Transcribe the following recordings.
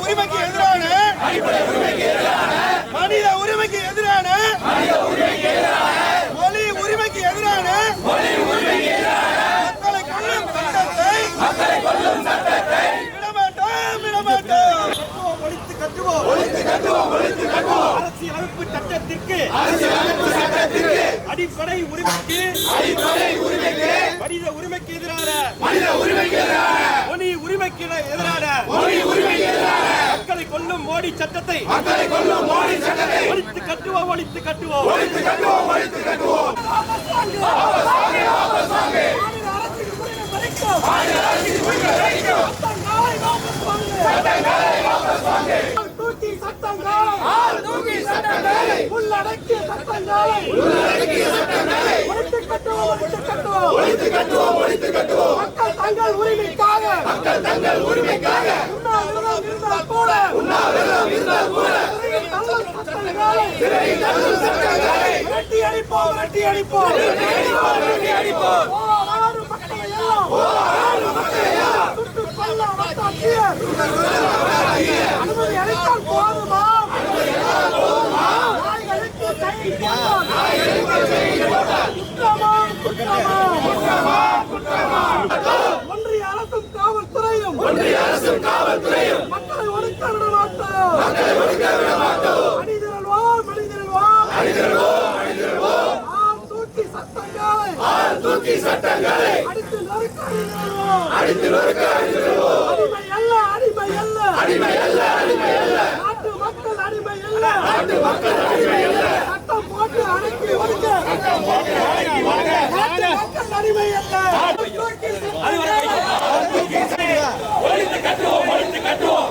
உரிமைக்கு எதிரான மனித உரிமைக்கு எதிரான மொழி உரிமைக்கு எதிரான மக்களை கொள்ளும் சட்டத்தை விடமாட்டோம் விடமாட்டோம். ஒழித்து கட்டுவோம். ஒழித்து கட்டுவோம் ஒழித்து கட்டுவோம். அரசியலமைப்பு சட்டத்திற்கு அரசியலமைப்பு சட்டத்திற்கு அடிப்படை உரிமைக்கு அடிப்படை உரிமைக்கு மனித உரிமைக்கு எதிரான மனித உரிமைக்கு எதிரான மொழி உரிமைக்கு எதிரான மொழி உரிமைக்கு எதிரான கொல்லும் மோடி சட்டத்தை. மக்களை கொல்லும் மோடி சட்டத்தை. ஒழித்து கட்டுவோம் ஒழித்து கட்டுவோம். ஒழித்து கட்டுவோம் ஒழித்து கட்டுவோம். தூக்கி சட்டங்களை உள்ளடக்கிய சட்டங்களை ஒழித்து கட்டுவோம் ஒழித்து கட்டுவோம். ஒழித்து கட்டுவோம் ஒழித்து கட்டுவோம். மக்கள் தங்கள் உரிமைக்காக. மக்கள் தங்கள் உரிமைக்காக. உண்ணாவிரதம் இருந்தால் கூட உண்ணாவிரதம் இருந்தால் கூட சிறையில் தள்ளும் சட்டங்களை சிறையில் தள்ளும் சட்டங்களை விரட்டி அடிப்போம் விரட்டி அடிப்போம் விரட்டி அடிப்போம் போராடு மக்களை எல்லாம் சுட்டு கொல்ல வந்தாக்கிய அனுமதி அளித்தால் போதுமா? நாய்களுக்கு செயின் போட்டால் குற்றமா குற்றமா ஒன்றிய அரசும் காவல்துறையும் ஒன்றிய அரசும் காவல்துறையும் மக்களை ஒடுக்க விட மாட்டோம் மக்களை ஒடுக்க விட மாட்டோம் மனிதர்கள் மனிதர்கள் அணிதிரள்வோம் அணிதிரள்வோம் ஆம் தூக்கி சட்டங்களை. அடித்து நொறுக்க. அடித்து நொறுக்க அடிமை அல்ல அடிமை அல்ல. அடிமை அல்ல அடிமை அல்ல. நாட்டு மக்கள் அடிமை அல்ல. நாட்டு மக்கள் அடிமை அல்ல. சட்டம் போட்டு அடக்கி ஒடுக்க. நாட்டு மக்கள் அடிமை அல்ல தூக்கி ஒழித்து கட்டுவோம் ஒழித்து கட்டுவோம்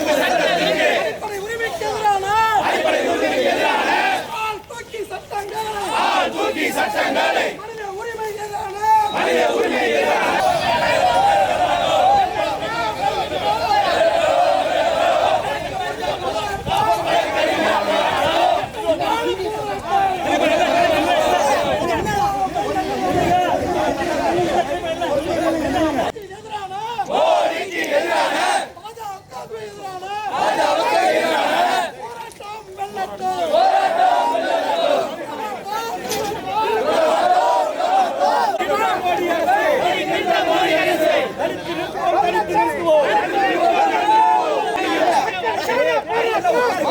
அடிப்படை உரிமைக்கு எதிரான ஆள் தூக்கி சட்டங்கள் ஆள் தூக்கி சட்டங்களை மனித உரிமை எதிரான மனித உரிமை எதிரான எதிரான மோடிக்கு எதிரான பாஜகவுக்கு எதிரான போராட்டம் வெல்லட்டும் தடுத்து நிறுத்துவோம் தடுத்து நிறுத்துவோம்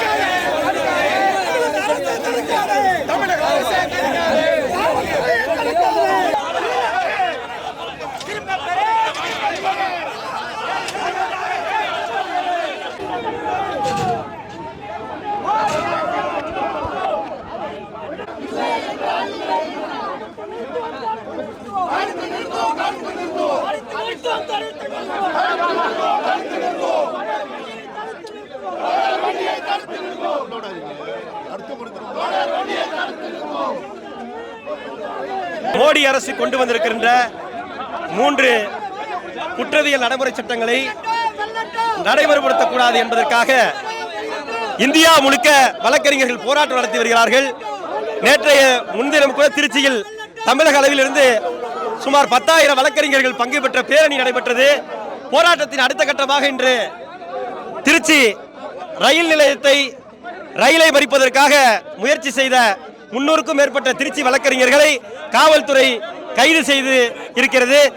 மோடி அரசு கொண்டு வந்திருக்கின்ற மூன்று குற்றவியல் நடைமுறை சட்டங்களை நடைமுறைப்படுத்தக்கூடாது என்பதற்காக இந்தியா முழுக்க வழக்கறிஞர்கள் போராட்டம் நடத்தி வருகிறார்கள். நேற்றைய முன்தினம் கூட திருச்சியில் தமிழக அளவில் இருந்து சுமார் பத்தாயிரம் வழக்கறிஞர்கள் பங்கு பெற்ற பேரணி நடைபெற்றது. போராட்டத்தின் அடுத்த கட்டமாக இன்று திருச்சி ரயில் நிலையத்தை ரயிலை மறிப்பதற்காக முயற்சி செய்த முன்னூறுக்கும் மேற்பட்ட திருச்சி வழக்கறிஞர்களை காவல்துறை கைது செய்து இருக்கிறது.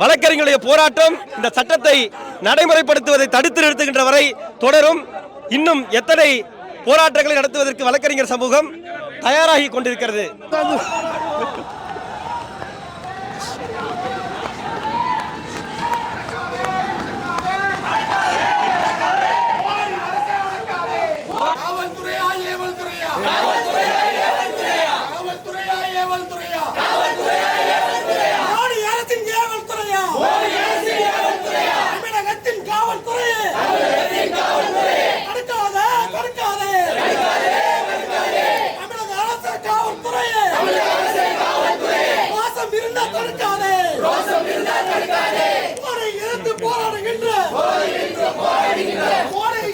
வழக்கறிஞருடைய போராட்டம் இந்த சட்டத்தை நடைமுறைப்படுத்துவதை தடுத்து நிறுத்துகின்ற வரை தொடரும். இன்னும் எத்தனை போராட்டங்களை நடத்துவதற்கு வழக்கறிஞர் சமூகம் தயாராகி கொண்டிருக்கிறது காவல்துறையா ஏவல் துறையா காவல்துறையா ஏவல் துறையா மோடி அரசின் காவல்துறையா தமிழகத்தின் காவல்துறையே தடுக்காத தடுக்காதே தமிழக அரசு காவல்துறையே மோசம் இருந்தா தடுக்காதே போரை எதிர்த்து போராடுகின்ற போரை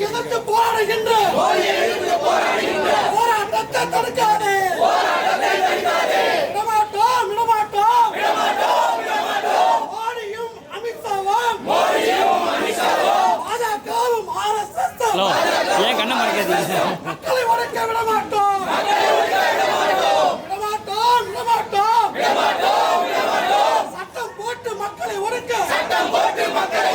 எதிர்த்து போராடுகின்ற போராட்டத்தை தடுக்காதே விடமாட்டோம் விடமாட்டோம் மோடியும் அமித்ஷாவும் பாஜகவும் RSS ஏன் கண்ணை மறைக்காதீங்க? மக்களை உடைக்க விடமாட்டோம் விடமாட்டோம் விடமாட்டோம். சட்டம் போட்டு மக்களை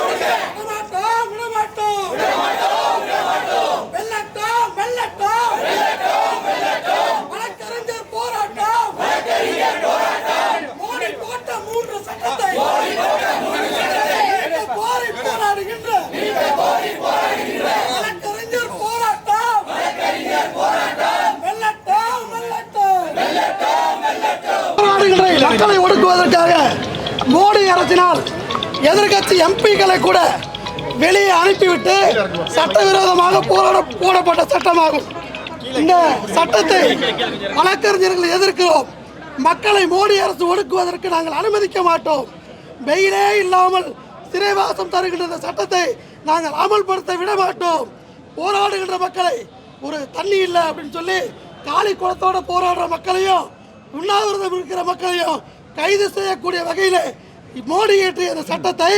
மக்களை ஒடுக்குவதற்காக மோடி அரசினால் எதிர்கட்சி எம்பிக்களை கூட வெளியே அனுப்பிவிட்டு சட்டவிரோதமாக போராட போடப்பட்ட சட்டமாகும். இந்த சட்டத்தை வழக்கறிஞர்கள் எதிர்க்கிறோம். மக்களை மோடி அரசு ஒடுக்குவதற்கு நாங்கள் அனுமதிக்க மாட்டோம். வெயிலே இல்லாமல் சிறைவாசம் தருகின்ற இந்த சட்டத்தை நாங்கள் அமல்படுத்த விட மாட்டோம். போராடுகின்ற மக்களை ஒரு தண்ணி இல்லை அப்படின்னு சொல்லி காலி குளத்தோட போராடுற மக்களையும் உண்ணாவிரதம் இருக்கிற மக்களையும் கைது செய்யக்கூடிய வகையில் மோடி இயற்றிய இந்த சட்டத்தை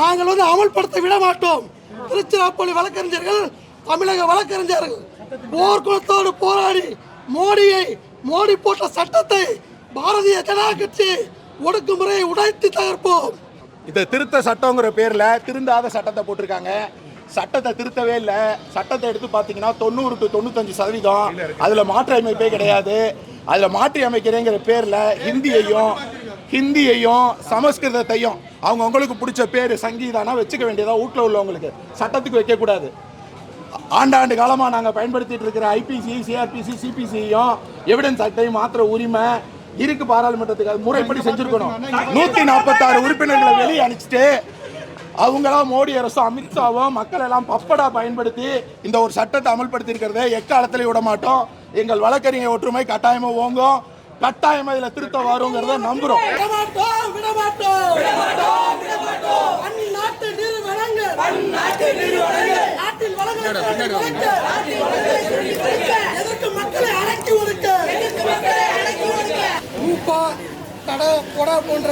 நாங்கள் வந்து அமல்படுத்த விட மாட்டோம். திருச்சிராப்பள்ளி வழக்கறிஞர்கள் தமிழக வழக்கறிஞர்கள் போர்க்குளத்தோடு போராடி மோடியை மோடி போட்ட சட்டத்தை பாரதிய ஜனதா கட்சி ஒடுக்குமுறையை உடைத்து தகர்ப்போம். இந்த திருத்த சட்டங்கிற பேரில் திருந்தாத சட்டத்தை போட்டிருக்காங்க. சட்டத்தை திருத்தவே இல்லை. சட்டத்தை எடுத்து பார்த்தீங்கன்னா தொண்ணூறு டு தொண்ணூத்தஞ்சு சதவீதம். அதில் மாற்றி அமைப்பே கிடையாது. அதில் மாற்றி அமைக்கிறேங்கிற பேரில் ஹிந்தியையும் ஹிந்தியையும் சமஸ்கிருதத்தையும் அவங்க உங்களுக்கு பிடிச்ச பேர் சங்கீதானா வச்சுக்க வேண்டியதாக வீட்டில் உள்ளவங்களுக்கு. சட்டத்துக்கு வைக்கக்கூடாது. ஆண்டாண்டு காலமாக நாங்கள் பயன்படுத்திட்டு இருக்கிற ஐபிசி சிஆர்பிசி சிபிசியும் எவிடன்ஸ் ஆக்டையும் மாத்திர உரிமை இருக்கு பாராளுமன்றத்துக்கு. அது முறைப்படி செஞ்சிருக்கணும். நூத்தி நாற்பத்தாறு உறுப்பினர்களை வெளியே அனுப்பிச்சிட்டு அவங்களாம் மோடி அரசும் அமித்ஷாவும் மக்கள் எல்லாம் பப்படா பயன்படுத்தி இந்த ஒரு சட்டத்தை அமல்படுத்தி இருக்கிறத எக்காலத்திலையும் விட மாட்டோம். எங்கள் வழக்கறிஞர் ஒற்றுமை கட்டாயமா ஓங்கும். கட்டாயமா இதுல திருத்தம் வருங்கிறத நம்புறோம். விடமாட்டோம் நிறுவனங்கள் வளங்களை எதற்கு மக்களை அடக்கி ஒடுக்க எதற்கு மக்களை அடக்கி ஒடுக்க கொடா போன்ற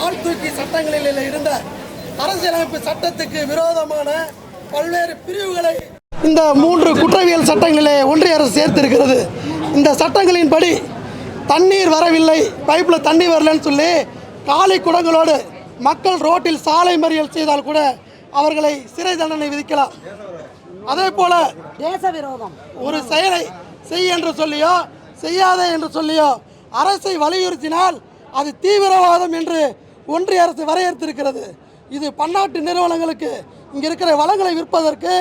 ஆள் தூக்கி சட்டங்களில் இருந்த அரசியலமைப்பு சட்டத்துக்கு விரோதமான பல்வேறு பிரிவுகளை இந்த மூன்று குற்றவியல் சட்டங்களிலே ஒன்றிய அரசு சேர்த்திருக்கிறது. இந்த சட்டங்களின்படி தண்ணீர் வரவில்லை பைப்பில் தண்ணி வரலன்னு சொல்லி காலை குடங்களோடு மக்கள் ரோட்டில் சாலை மறியல் செய்தால் கூட அவர்களை சிறை தண்டனை விதிக்கலாம். அதே போல தேச விரோதம் ஒரு செயலை செய் என்று சொல்லியோ செய்யாதே என்று சொல்லியோ அரசை வலியுறுத்தினால் அது தீவிரவாதம் என்று ஒன்றிய அரசு வரையறுத்திருக்கிறது. இது பன்னாட்டு நிறுவனங்களுக்கு இங்கே இருக்கிற வளங்களை விற்பதற்கு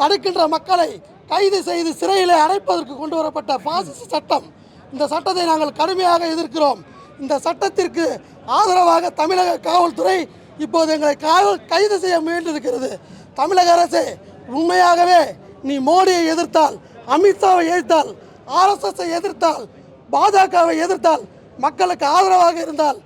தடுக்கின்ற மக்களை கைது செய்து சிறையிலே அடைப்பதற்கு கொண்டு வரப்பட்ட பாசிச சட்டம். இந்த சட்டத்தை நாங்கள் கடுமையாக எதிர்க்கிறோம். இந்த சட்டத்திற்கு ஆதரவாக தமிழக காவல்துறை இப்போது எங்களை காவல் கைது செய்ய முயன்றிருக்கிறது. தமிழக அரசு உண்மையாகவே நீ மோடியை எதிர்த்தால் அமித்ஷாவை எதிர்த்தால் ஆர்எஸ்எஸ்ஸை எதிர்த்தால் பாஜகவை எதிர்த்தால் மக்களுக்கு ஆதரவாக இருந்தால்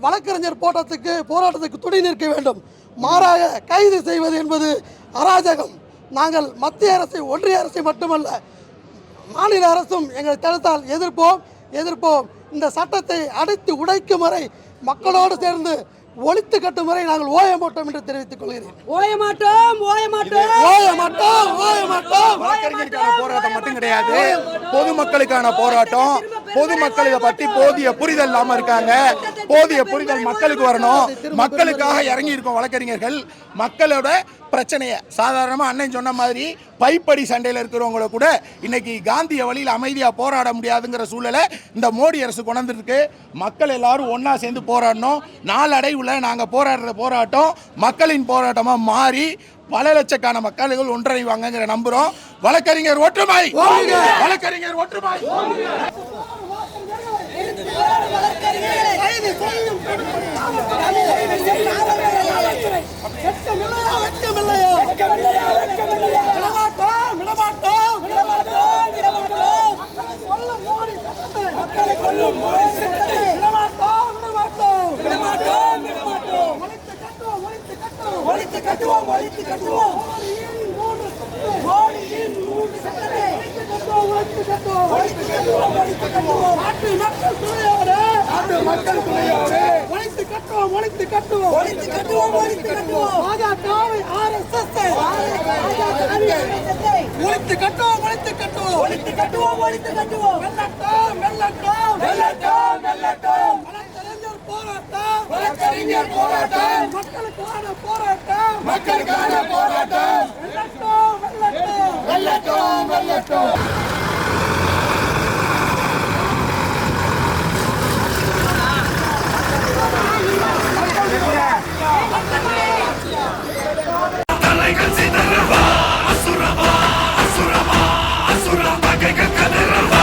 வழக்கறிஞர் போராட்டத்துக்கு போராட்டத்துக்கு துணை நிற்க வேண்டும். மாறாக கைது செய்வது என்பது அராஜகம். நாங்கள் மத்திய அரசை ஒன்றிய அரசை மட்டுமல்ல மாநில அரசும் எங்களை தடுத்தால் எதிர்ப்போம் எதிர்ப்போம். இந்த சட்டத்தை அடைத்து உடைக்கும் வரை மக்களோடு சேர்ந்து ஒழித்து கட்டும் வரை நாங்கள் ஓய மாட்டோம் என்று தெரிவித்துக் கொள்கிறேன். ஓய மாட்டோம் ஓய மாட்டோம் ஓய மாட்டோம் ஓய மாட்டோம் வழக்கறிஞருக்கான போராட்டம் மட்டும் கிடையாது. பொதுமக்களுக்கான போராட்டம். பொதுமக்கள் இதை பத்தி போதிய புரிதல் இல்லாம இருக்காங்க. போதிய புரிதல் மக்களுக்கு வரணும். மக்களுக்காக இறங்கி இருக்கோம் வழக்கறிஞர்கள். மக்களோட பிரச்சனையை சாதாரணமா அண்ணன் சொன்ன மாதிரி பைப்படி சண்டையில் இருக்கிறவங்கள கூட இன்னைக்கு காந்திய வழியில் அமைதியா போராட முடியாதுங்கிற சூழலை இந்த மோடி அரசு கொண்டிருக்கு மக்கள் எல்லாரும் ஒண்ணா சேர்ந்து போராடணும். நாளடைவுல நாங்க போராடுற போராட்டம் மக்களின் போராட்டமா மாறி பல லட்சக்கான மக்கள்கள் ஒன்றிணைவாங்கங்கிற நம்புறோம். வழக்கறிஞர் ஒற்றுமை! வழக்கறிஞர் ஒற்றுமை! கைது செய்யும் வெட்கமில்லையா வெட்கமில்லையா மக்கள் துணையோடு ஒழித்து கட்டுவோம் ஒழித்து கட்டுவோம். ஒழித்து கட்டுவோம் ஒழித்து கட்டுவோம். பாஜகவை ஆர்எஸ்எஸ் ஒழித்து கட்டுவோம் ஒழித்து கட்டுவோம். ஒழித்து கட்டுவோம் ஒழித்து கட்டுவோம். வெள்ளட்டம் வெள்ளட்டம் வெள்ளட்டம் வெள்ளட்டம் வழக்கறிஞர் போராட்டம். வழக்கறிஞர் போராட்டம். மக்களுக்கான போராட்டம். மக்களுக்கான போராட்டம். வெள்ளட்டம் வெள்ளட்டம் வெள்ளட்டம் வெள்ளட்டம்